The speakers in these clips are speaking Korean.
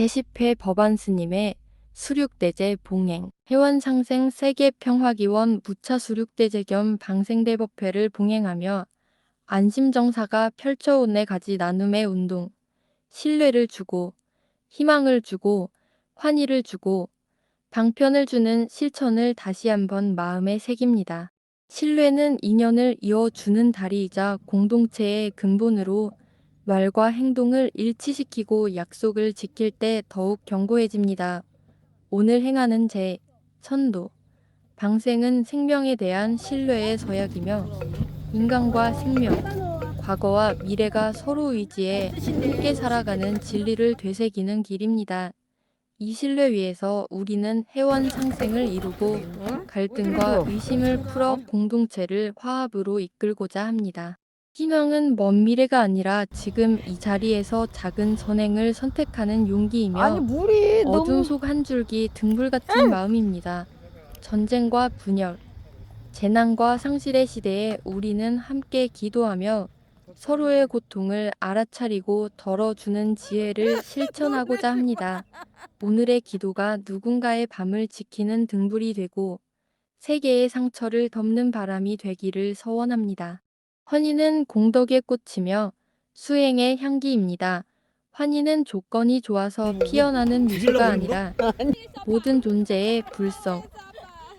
제10회 법안 스님의 수륙대제 봉행, 회원상생 세계평화기원 무차 수륙대제 겸 방생대법회를 봉행하며 안심정사가 펼쳐온 네 가지 나눔의 운동, 신뢰를 주고, 희망을 주고, 환희를 주고, 방편을 주는 실천을 다시 한번 마음에 새깁니다. 신뢰는 인연을 이어주는 다리이자 공동체의 근본으로 말과 행동을 일치시키고 약속을 지킬 때 더욱 견고해집니다. 오늘 행하는 제, 천도, 방생은 생명에 대한 신뢰의 서약이며 인간과 생명, 과거와 미래가 서로 의지해 함께 살아가는 진리를 되새기는 길입니다. 이 신뢰 위에서 우리는 회원 상생을 이루고 갈등과 의심을 풀어 공동체를 화합으로 이끌고자 합니다. 희망은 먼 미래가 아니라 지금 이 자리에서 작은 선행을 선택하는 용기이며 아니 물이 어둠 너무 속 한 줄기 등불 같은 마음입니다. 전쟁과 분열, 재난과 상실의 시대에 우리는 함께 기도하며 서로의 고통을 알아차리고 덜어주는 지혜를 실천하고자 합니다. 오늘의 기도가 누군가의 밤을 지키는 등불이 되고 세계의 상처를 덮는 바람이 되기를 서원합니다. 환희는 공덕의 꽃이며 수행의 향기입니다. 환희는 조건이 좋아서 피어나는 미소가 아니라 모든 존재의 불성,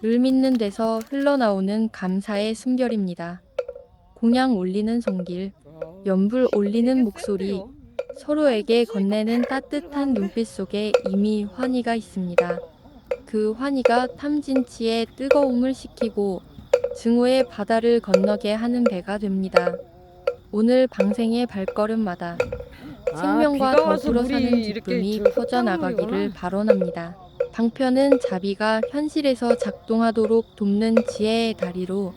을 믿는 데서 흘러나오는 감사의 숨결입니다. 공양 올리는 성길, 연불 올리는 목소리, 서로에게 건네는 따뜻한 눈빛 속에 이미 환희가 있습니다. 그 환희가 탐진치의 뜨거움을 식히고 증오의 바다를 건너게 하는 배가 됩니다. 오늘 방생의 발걸음마다 생명과 아, 비가 와서 더불어 물이 사는 이렇게 기쁨이 저 퍼져나가기를. 발언합니다. 방편은 자비가 현실에서 작동하도록 돕는 지혜의 다리로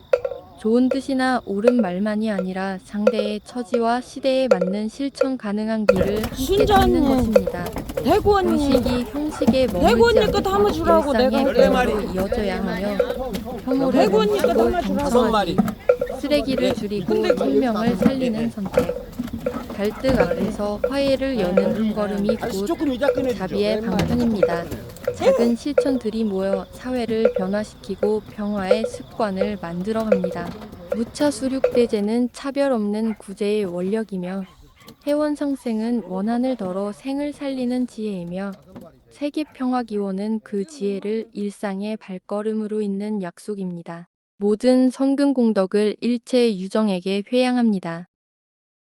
좋은 뜻이나 옳은 말만이 아니라 상대의 처지와 시대에 맞는 실천 가능한 길을 함께 순자님. 찾는 것입니다. 대구 언니 의식이 형식에 대구 머물지 언니 않고 내가 일상의. 변화로 이어져야 하며 혐오를 대구 언니 거 멈추고 마리. 쓰레기를 줄이고 생명을 살리는 선택 갈등 앞에서 화해를 여는 한 걸음이 아저씨 곧 조금 의자 꺼내주죠. 자비의 방편입니다. 작은 실천들이 모여 사회를 변화시키고 평화의 습관을 만들어 갑니다. 무차 수륙대제는 차별 없는 구제의 원력이며 회원상생은 원한을 덜어 생을 살리는 지혜이며 세계평화기원은 그 지혜를 일상의 발걸음으로 잇는 약속입니다. 모든 성근 공덕을 일체 유정에게 회양합니다.